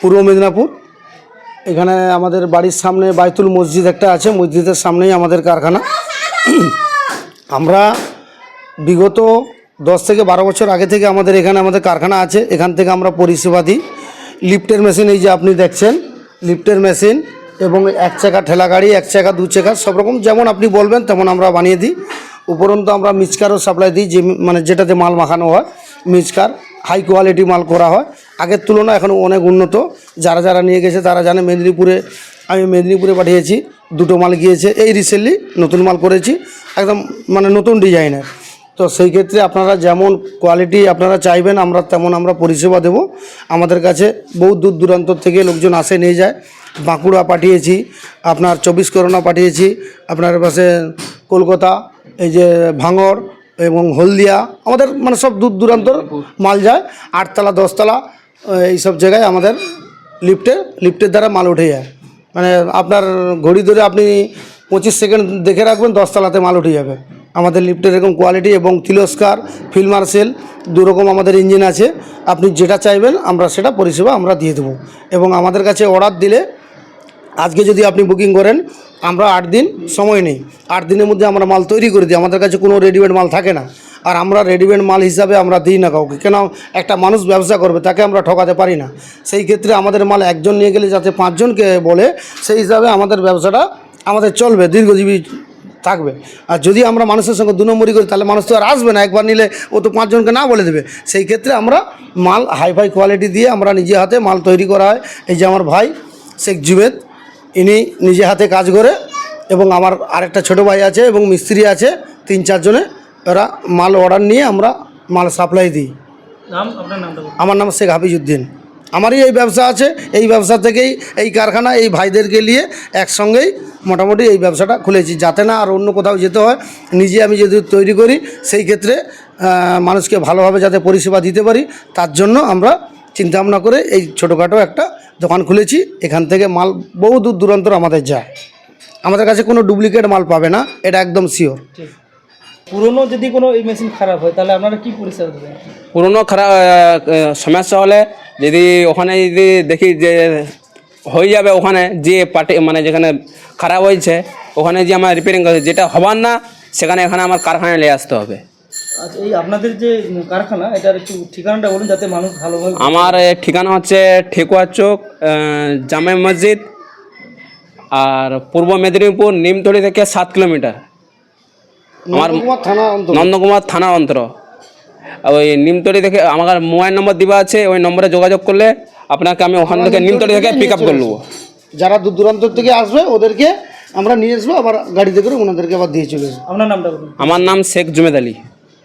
পূর্ব মেদিনীপুর। এখানে আমাদের বাড়ির সামনে বাইতুল মসজিদ একটা আছে, মসজিদের সামনেই আমাদের কারখানা। আমরা বিগত দশ থেকে বারো বছর আগে থেকে আমাদের এখানে আমাদের কারখানা আছে। এখান থেকে আমরা পরিষেবা দিই। লিফটের মেশিন এই যে আপনি দেখছেন, লিফটের মেশিন এবং এক চাকা ঠেলা গাড়ি, এক চাকা, দু চাকা, সব রকম যেমন আপনি বলবেন তেমন আমরা বানিয়ে দিই। উপরন্তু আমরা মিচকারও সাপ্লাই দিই, যে মানে যেটাতে মাল মাখানো হয়, মিচকার। হাই কোয়ালিটি মাল করা হয়। আগের তুলনায় এখন অনেক উন্নত। যারা যারা নিয়ে গেছে, তারা জানে মেদিনীপুরে, আমি মেদিনীপুরে পাঠিয়েছি, দুটো মাল গিয়েছে। এই রিসেন্টলি নতুন মাল করেছি, একদম মানে নতুন ডিজাইনের তো সেই ক্ষেত্রে আপনারা যেমন কোয়ালিটি আপনারা চাইবেন, আমরা তেমন আমরা পরিষেবা দেব। আমাদের কাছে বহু দূর দূরান্ত থেকে লোকজন আসে, নিয়ে যায়। বাঁকুড়া পাঠিয়েছি, আপনার চব্বিশ করোনা পাঠিয়েছি, আপনার পাশে কলকাতা, এই যে ভাঙড় এবং হলদিয়া, আমাদের মানে সব দূর দূরান্তর মাল যায়, আটতলা, দশতলা এইসব জায়গায় আমাদের লিফটে লিফটের দ্বারা মাল উঠে যায়। মানে আপনার ঘড়ি ধরে আপনি পঁচিশ সেকেন্ড দেখে রাখবেন, দশতলাতে মাল উঠে যাবে। আমাদের লিফটের এরকম কোয়ালিটি এবং তিরস্কার ফিল্ড মার্সেল দুরকম আমাদের ইঞ্জিন আছে। আপনি যেটা চাইবেন, আমরা সেটা পরিষেবা আমরা দিয়ে দেবো। এবং আমাদের কাছে অর্ডার দিলে, আজকে যদি আপনি বুকিং করেন আমরা আট দিন সময় নেই। আট দিনের মধ্যে আমরা মাল তৈরি করে দিই। আমাদের কাছে কোনো রেডিমেড মাল থাকে না। আর আমরা রেডিমেড মাল হিসাবে আমরা দিই না কাউকে। কেন? একটা মানুষ ব্যবসা করবে, তাকে আমরা ঠকাতে পারি না। সেই ক্ষেত্রে আমাদের মাল একজন নিয়ে গেলে যাতে পাঁচজনকে বলে, সেই হিসাবে আমাদের ব্যবসাটা আমাদের চলবে, দীর্ঘজীবী থাকবে। আর যদি আমরা মানুষের সঙ্গে দু নম্বরই করি, তাহলে মানুষ তো আর আসবে না। একবার নিলে ও তো পাঁচজনকে না বলে দেবে। সেই ক্ষেত্রে আমরা মাল হাইফাই কোয়ালিটি দিয়ে আমরা নিজে হাতে মাল তৈরি করা হয়। এই যে আমার ভাই, শেখ জুবেদ ইনি নিজে হাতে কাজ করে এবং আমার আরেকটা ছোট ভাই আছে এবং মিস্ত্রি আছে তিন চারজনে। ওরা মাল অর্ডার নিয়ে আমরা মাল সাপ্লাই দিই। আমার নাম শেখ হাফিজউদ্দিন। আমারই এই ব্যবসা আছে এই ব্যবসা থেকেই এই কারখানা এই ভাইদেরকে নিয়ে একসঙ্গেই মোটামুটি এই ব্যবসাটা খুলেছি। যাতে না আর অন্য কোথাও যেতে হয় নিজে আমি যদি তৈরি করি সেই ক্ষেত্রে মানুষকে ভালোভাবে যাতে পরিষেবা দিতে পারি তার জন্য আমরা চিন্তা ভাবনা করে এই ছোটোখাটো একটা দোকান খুলেছি এখান থেকে মাল বহু দূর দূরান্তর আমাদের যায়। আমাদের কাছে কোনো ডুপ্লিকেট মাল পাবে না এটা একদম শিওর পুরনো যদি কোনো এই মেশিন খারাপ হয় তাহলে আপনারা কি পরিষেবা দেবেন? পুরনো খারাপ সমস্যা হলে যদি ওখানে যদি দেখি যে হয়ে যাবে ওখানে যে পার্টি মানে যেখানে খারাপ হয়েছে ওখানে যে আমার রিপেয়ারিং করছে যেটা হবার না সেখানে এখানে আমার কারখানায় নিয়ে আসতে হবে। আচ্ছা এই আপনাদের যে কারখানা এটার একটু ঠিকানাটা বলুন যাতে মানুষ ভালোভাবে আমার ঠিকানা হচ্ছে ঠেকুয়া চোক আহ, জামে মসজিদ আর পূর্ব মেদিনীপুর নিমতলি থেকে সাত কিলোমিটার। আমার নন্দকুমার থানা নন্দকুমার থানার অন্তর। ওই নিমতলি থেকে আমার মোবাইল নম্বর দেওয়া আছে ওই নম্বরে যোগাযোগ করলে আপনাকে আমি ওখান থেকে নিমতলি থেকে পিক আপ করে নেব। যারা দূর দূরান্ত থেকে আসবে ওদেরকে আমরা নিয়ে আসব আবার গাড়িতে করে ওনাদেরকে আবার দিয়ে চলে আসব। আপনার নামটা আমার নাম শেখ জুমেদ আলী।